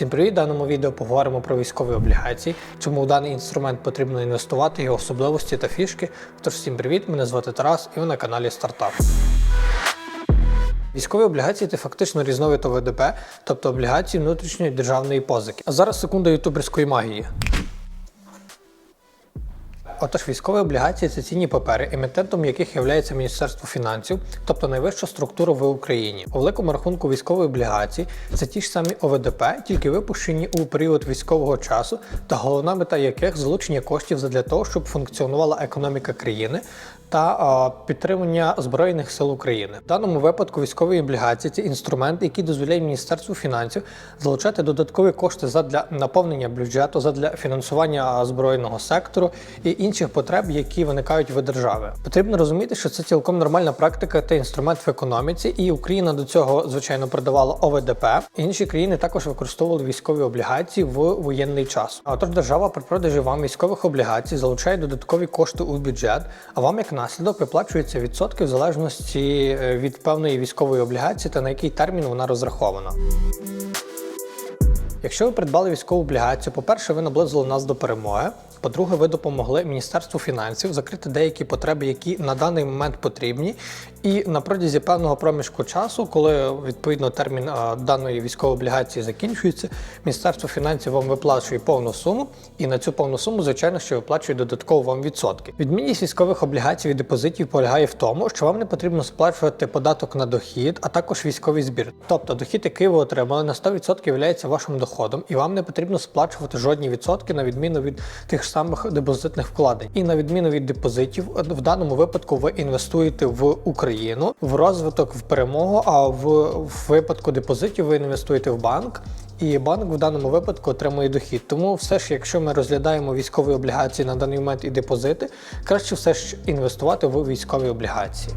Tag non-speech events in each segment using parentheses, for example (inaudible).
Всім привіт! В даному відео поговоримо про військові облігації, чому в даний інструмент потрібно інвестувати, його особливості та фішки. Тож всім привіт! Мене звати Тарас і ви на каналі Стартап. Військові облігації це фактично різновид ОВДП, тобто облігації внутрішньої державної позики. А зараз секунда ютуберської магії. Отож, військові облігації це цінні папери, емітентом яких є Міністерство фінансів, тобто найвища структура в Україні. У великому рахунку військової облігації це ті ж самі ОВДП, тільки випущені у період військового часу, та головна мета яких залучення коштів для того, щоб функціонувала економіка країни та підтримання збройних сил України. В даному випадку військові облігації це інструмент, який дозволяє Міністерству фінансів залучати додаткові кошти задля наповнення бюджету, задля фінансування збройного сектору і інших потреб, які виникають в держави. Потрібно розуміти, що це цілком нормальна практика та інструмент в економіці, і Україна до цього звичайно продавала ОВДП. Інші країни також використовували військові облігації в воєнний час. А отож, держава при продажі вам військових облігацій залучає додаткові кошти у бюджет, а вам як наслідок виплачуються відсотки в залежності е, від певної військової облігації та на який термін вона розрахована. Якщо ви придбали військову облігацію, по-перше, ви наблизили нас до перемоги. По-друге, ви допомогли Міністерству фінансів закрити деякі потреби, які на даний момент потрібні. І на протязі певного проміжку часу, коли відповідно термін даної військової облігації закінчується, Міністерство фінансів вам виплачує повну суму, і на цю повну суму, звичайно, що виплачує додатково вам відсотки. Відмінність військових облігацій від депозитів полягає в тому, що вам не потрібно сплачувати податок на дохід, а також військовий збір. Тобто дохід, який ви отримали, на 100% є вашим доходом, і вам не потрібно сплачувати жодні відсотки на відміну від тих ж самих депозитних вкладень. І на відміну від депозитів, в даному випадку ви інвестуєте в Україну, в розвиток, в перемогу. А в, в випадку депозитів ви інвестуєте в банк. І банк в даному випадку отримує дохід. Тому все ж, якщо ми розглядаємо військові облігації на даний момент і депозити, краще все ж інвестувати в військові облігації.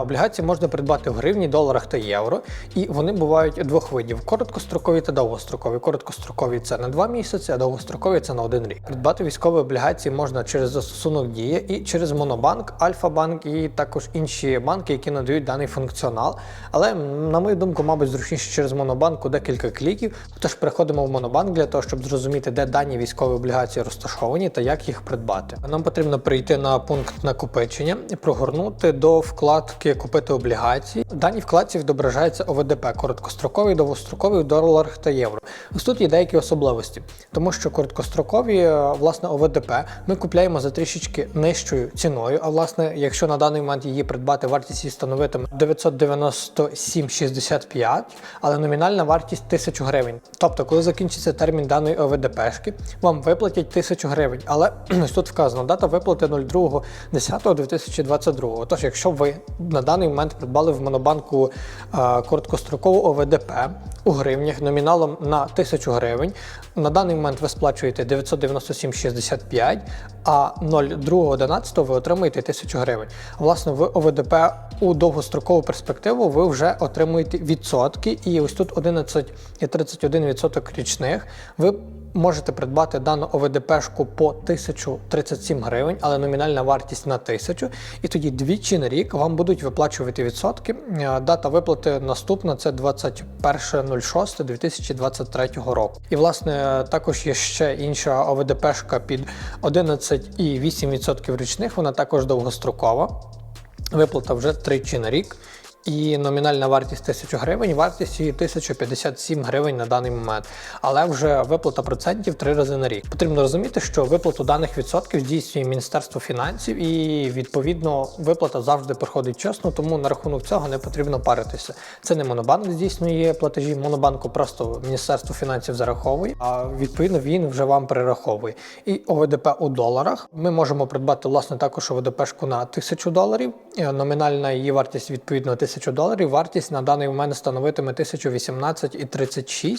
Облігації можна придбати в гривні, доларах та євро, і вони бувають двох видів: короткострокові та довгострокові. Короткострокові це на 2 місяці, а довгострокові це на один рік. Придбати військові облігації можна через застосунок Дія і через Монобанк, Альфа-банк і також інші банки, які надають даний функціонал. Але на мою думку, мабуть, зручніше через Монобанку декілька кліків. Тож переходимо в Монобанк для того, щоб зрозуміти, де дані військові облігації розташовані та як їх придбати. Нам потрібно прийти на пункт накопичення прогорнути до вкладки Купити облігації. В даній вкладці відображається ОВДП короткостроковий, довгостроковий в доларах та євро. Ось тут є деякі особливості, тому що короткострокові е, власне ОВДП ми купляємо за трішечки нижчою ціною. А власне, якщо на даний момент її придбати, вартість її становитиме 997,65, але номінальна вартість 1000 гривень. Тобто, коли закінчиться термін даної ОВДПшки, вам виплатять 1000 гривень. Але (clears throat) ось тут вказано дата виплати 02.10.2022. Тож, якщо ви на даний момент придбали в Монобанку е, короткострокову ОВДП у гривнях номіналом на 1000 гривень. На даний момент ви сплачуєте 997,65, а 02.11 ви отримуєте 1000 гривень. Власне, в ОВДП у довгострокову перспективу ви вже отримуєте відсотки, і ось тут 11,31% річних. Ви можете придбати дану ОВДПшку по 1037 гривень, але номінальна вартість на 1000. І тоді двічі на рік вам будуть виплачувати відсотки. Е, Дата виплати наступна це 21.06.2023 року. І власне також є ще інша ОВДПшка під 11,8% річних. Вона також довгострокова. Виплата вже тричі на рік. І номінальна вартість 1000 гривень, вартість її 1057 гривень на даний момент. Але вже виплата процентів три рази на рік. Потрібно розуміти, що виплату даних відсотків здійснює Міністерство фінансів, і відповідно виплата завжди проходить чесно, тому на рахунок цього не потрібно паритися. Це не монобанк здійснює платежі. Монобанку просто Міністерство фінансів зараховує, а відповідно він вже вам перераховує. І ОВДП у доларах ми можемо придбати власне також ОВДПшку на 1000 доларів. Номінальна її вартість відповідно 1000 доларів. Вартість на даний момент становитиме 1018,36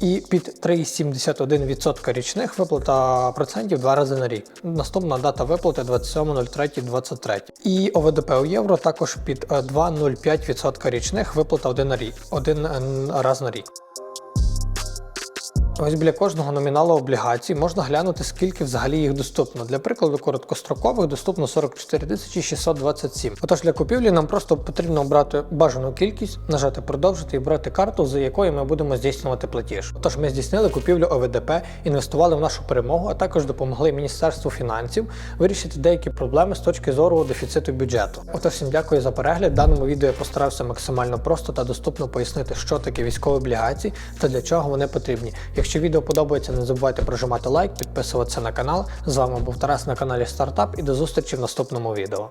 і під 3,71% річних виплата процентів два рази на рік. Наступна дата виплати 27.03.23. І ОВДП у євро також під 2,05% річних виплата один на рік, один раз на рік. Ось біля кожного номіналу облігацій можна глянути, скільки взагалі їх доступно. Для прикладу, короткострокових доступно 44 тисячі 627. Отож для купівлі нам просто потрібно обрати бажану кількість, нажати продовжити і брати карту, за якою ми будемо здійснювати платіж. Отож, ми здійснили купівлю ОВДП, інвестували в нашу перемогу, а також допомогли Міністерству фінансів вирішити деякі проблеми з точки зору дефіциту бюджету. Отож, всім дякую за перегляд. Даному відео я постарався максимально просто та доступно пояснити, що таке військові облігації та для чого вони потрібні. Якщо відео подобається, не забувайте прожимати лайк, підписуватися на канал. З вами був Тарас на каналі Стартап і до зустрічі в наступному відео.